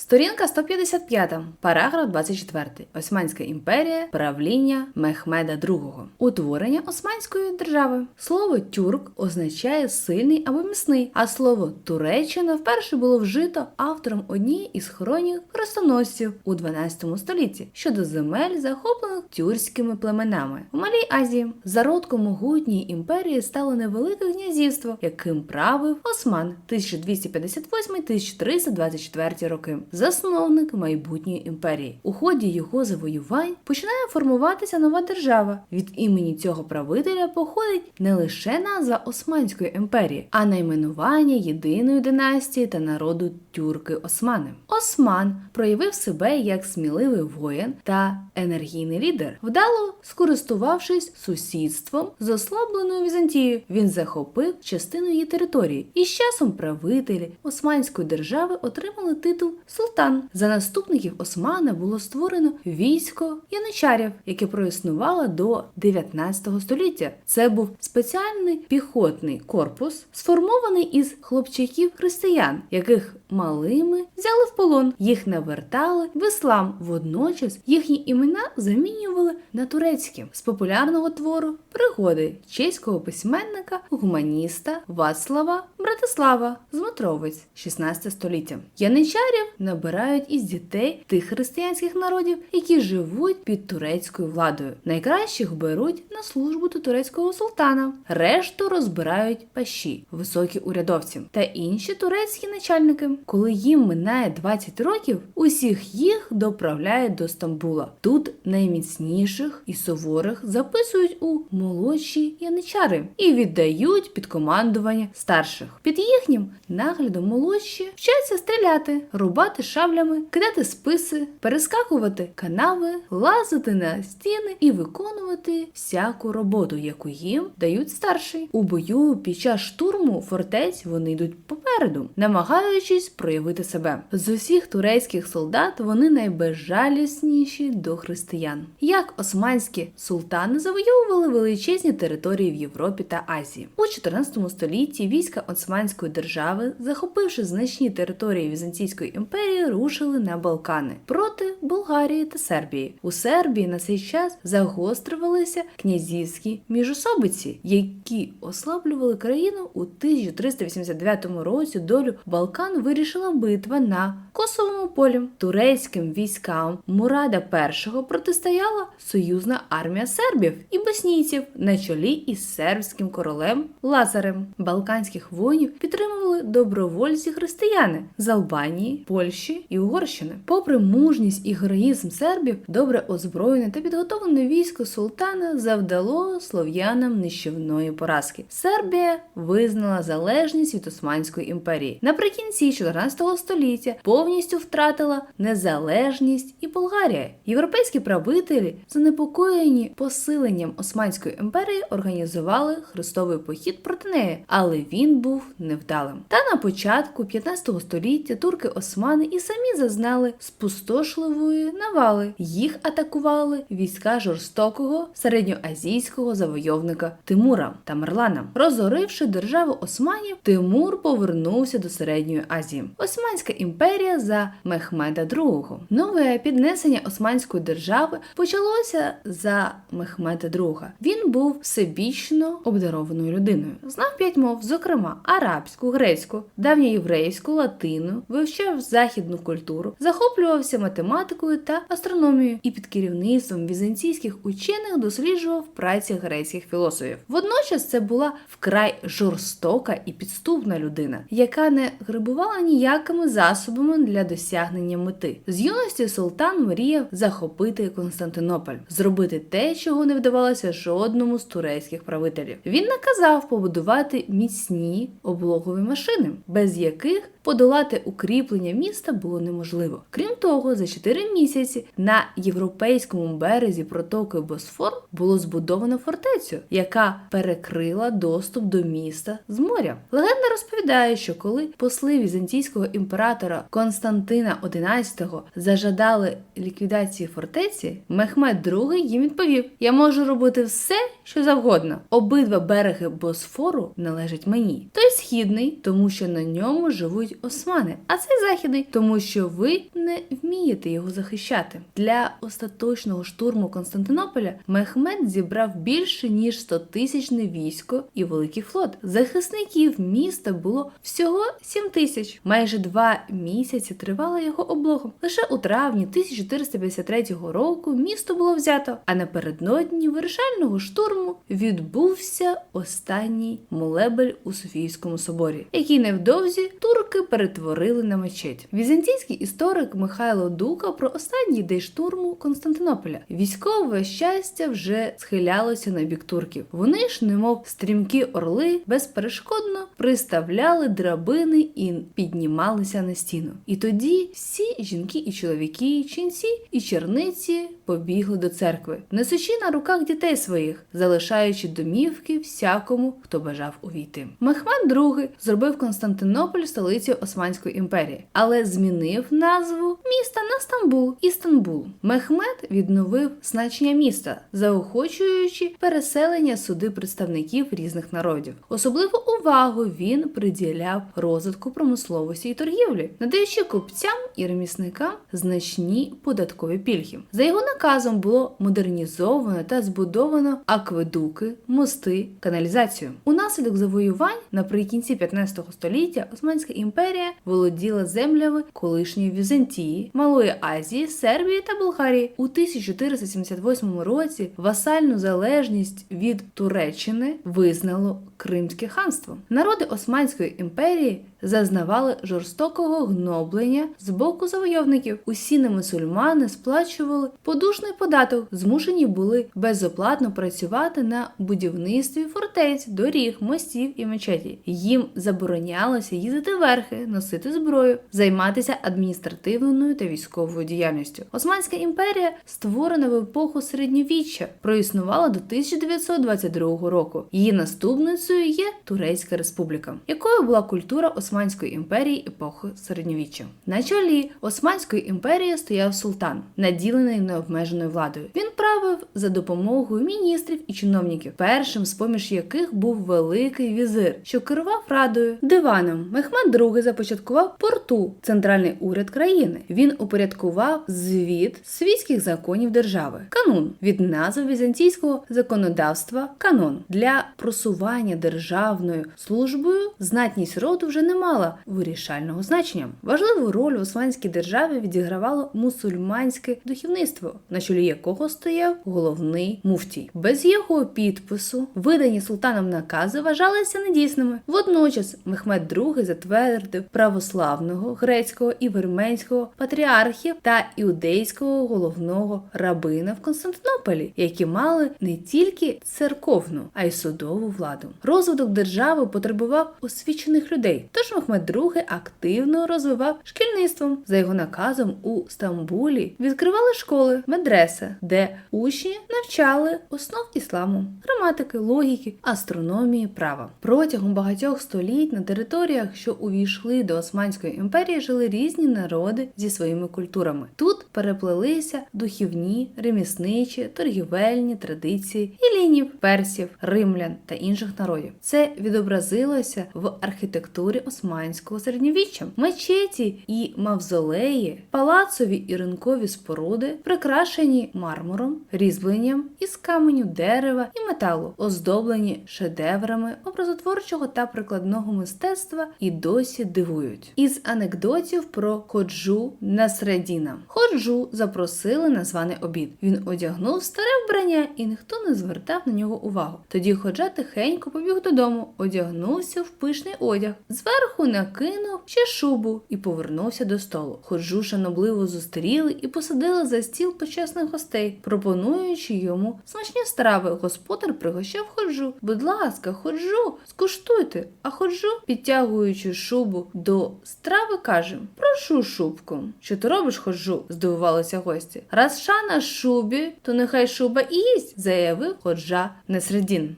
Сторінка 155, параграф 24. Османська імперія, правління Мехмеда II. Утворення Османської держави. Слово тюрк означає сильний або міцний, а слово Туреччина вперше було вжито автором однієї із хронік хрестоносців у 12 столітті щодо земель, захоплених тюркськими племенами в Малій Азії. Зародком могутньої імперії стало невелике князівство, яким правив Осман 1258-1324 роки, засновник майбутньої імперії. У ході його завоювань починає формуватися нова держава. Від імені цього правителя походить не лише назва Османської імперії, а найменування єдиної династії та народу тюрки Османи. Осман проявив себе як сміливий воїн та енергійний лідер, вдало скористувавшись сусідством з ослабленою Візантією, він захопив частину її території, і з часом правителі Османської держави отримали титул султан. За наступників Османа було створено військо яничарів, яке проіснувало до 19 століття. Це був спеціальний піхотний корпус, сформований із хлопчаків християн, яких малими взяли в полон. Їх навертали в іслам. Водночас їхні імена замінювали на турецькі з популярного твору пригоди чеського письменника, гуманіста Вацлава Братислава Змотровець, 16 століття. Яничарів набирають із дітей тих християнських народів, які живуть під турецькою владою. Найкращих беруть на службу до турецького султана, решту розбирають паші, високі урядовці та інші турецькі начальники. Коли їм минає 20 років, усіх їх доправляють до Стамбула. Тут найміцніших і суворих записують у молодші яничари і віддають під командування старших. Під їхнім наглядом молодші вчаться стріляти, рубати шаблями, кидати списи, перескакувати канави, лазити на стіни і виконувати всяку роботу, яку їм дають старші. У бою під час штурму фортець вони йдуть попереду, намагаючись проявити себе. З усіх турецьких солдат вони найбезжалісніші до християн. Як османські султани завойовували величезні території в Європі та Азії у 14 столітті. Війська Османської держави, захопивши значні території Візантійської імперії, рушили на Балкани проти Болгарії та Сербії. У Сербії на цей час загострювалися князівські міжособиці, які ослаблювали країну у 1389 році. Долю Балкан вирішила битва на Косовому полі. Турецьким військам Мурада І протистояла союзна армія сербів і боснійців на чолі із сербським королем Лазарем. Балканських воїнів підтримували добровольці християни з Албанії, Польщі і Угорщини. Попри мужність і героїзм сербів, добре озброєне та підготовлене військо султана завдало слов'янам нищівної поразки. Сербія визнала залежність від Османської імперії. Наприкінці 14 століття повністю втратила незалежність і Болгарія. Європейські правителі, занепокоєні посиленням Османської імперії, організували хрестовий похід проти неї, але він був невдалим. Та на початку 15 століття турки османи і самі зазнали спустошливої навали. Їх атакували війська жорстокого середньоазійського завойовника Тимура Тамерлана. Розоривши державу османів, Тимур повернувся до середньої Азії. Османська імперія за Мехмеда II. Нове піднесення Османської держави почалося за Мехмеда II. Він був всебічно обдарованою людиною. Знав п'ять мов, зокрема арабську, грецьку, давньоєврейську, латину, вивчав західну культуру, захоплювався математикою та астрономією і під керівництвом візантійських учених досліджував праці грецьких філософів. Водночас це була вкрай жорстока і підступна людина, яка не грибувала ніякими засобами для досягнення мети. З юності султан мріяв захопити Константинополь, зробити те, чого не вдавалося жодному з турецьких правителів. Він наказав побудувати міцні облогові машини, без яких подолати укріплення міста було неможливо. Крім того, за 4 місяці на європейському березі протоки Босфор було збудовано фортецю, яка перекрила доступ до міста з моря. Легенда розповідає, що коли посли візантійського імператора Константина XI зажадали ліквідації фортеці, Мехмед II їм відповів: Я можу робити все, що завгодно. Обидва береги Босфору належать мені. Той східний, тому що на ньому живуть османи, а цей західний, тому що ви не вмієте його захищати. Для остаточного штурму Константинополя Мехмед зібрав більше ніж 100 тисячне військо і великий флот. Захисників міста було всього 7 тисяч. Майже два місяці тривала його облога. Лише у травні 1453 року місто було взято, а напередодні вирішального штурму відбувся останній молебель у Софійському соборі, який невдовзі турки перетворили на мечеть. Візантійський історик Михайло Дука про останній день штурму Константинополя. Військове щастя вже схилялося на бік турків. Вони ж, немов стрімкі орли, безперешкодно приставляли драбини і піднімалися на стіну. І тоді всі жінки і чоловіки, ченці і черниці побігли до церкви, несучи на руках дітей своїх, залишаючи домівки всякому, хто бажав увійти. Мехмед II зробив Константинополь столицею Османської імперії, але змінив назву міста на Стамбул Істанбул. Мехмед відновив значення міста, заохочуючи переселення суди представників різних народів. Особливу увагу він приділяв розвитку промисловості і торгівлі, надаючи купцям і ремісникам значні податкові пільги. За його наказом було модернізовано та збудовано акведуки, мости, каналізацію. Унаслідок завоювань наприкінці 15 століття Османська імперія володіла землями колишньої Візантії, Малої Азії, Сербії та Болгарії. У 1478 році васальну залежність від Туреччини визнало Кримське ханство. Народи Османської імперії зазнавали жорстокого гноблення з боку завойовників. Усі немусульмани сплачували подушний податок, змушені були безоплатно працювати на будівництві фортець, доріг, мостів і мечеті. Їм заборонялося їздити верхи, носити зброю, займатися адміністративною та військовою діяльністю. Османська імперія, створена в епоху середньовіччя, проіснувала до 1922 року. Її наступницею є Турецька Республіка, якою була культура Османської імперії епохи середньовіччя. На чолі Османської імперії стояв султан, наділений необмеженою владою. Він правив за допомогою міністрів і чиновників, першим з поміж яких був великий візир, що керував радою диваном. Мехмед II започаткував порту, центральний уряд країни. Він упорядкував звіт світських законів держави. Канун від назви візантійського законодавства канон для просування державною службою знатність роду вже не мала вирішального значення. Важливу роль в Османській державі відігравало мусульманське духовництво, на чолі якого стояв головний муфтій. Без його підпису видані султаном накази вважалися недійсними. Водночас Мехмед II затвердив православного грецького і вірменського патріархів та іудейського головного рабина в Константинополі, які мали не тільки церковну, а й судову владу. Розвиток держави потребував освічених людей. Тож Мехмед II активно розвивав шкільництвом. За його наказом у Стамбулі відкривали школи, медреси, де учні навчали основ ісламу, граматики, логіки, астрономії, права. Протягом багатьох століть на територіях, що увійшли до Османської імперії, жили різні народи зі своїми культурами. Тут переплелися духівні, ремісничі, торгівельні традиції ілінів, персів, римлян та інших народів. Це відобразилося в архітектурі османського середньовіччя, мечеті і мавзолеї, палацові і ринкові споруди, прикрашені мармуром, різьбленням із каменю, дерева і металу, оздоблені шедеврами образотворчого та прикладного мистецтва і досі дивують. Із анекдотів про Ходжу Насредіна. Ходжу запросили на званий обід. Він одягнув старе вбрання, і ніхто не звертав на нього увагу. Тоді ходжа тихенько побіг додому, одягнувся в пишний одяг, зверху накинув ще шубу і повернувся до столу. Ходжу шанобливо зустріли і посадили за стіл почесних гостей, пропонуючи йому смачні страви. Господар пригощав ходжу. Будь ласка, ходжу, скуштуйте. А ходжу, підтягуючи шубу до страви, каже: Прошу шубку. Що ти робиш, ходжу? здивувалися гості. Раз ша на шубі, то нехай шуба і їсть, заявив ходжа Несредін.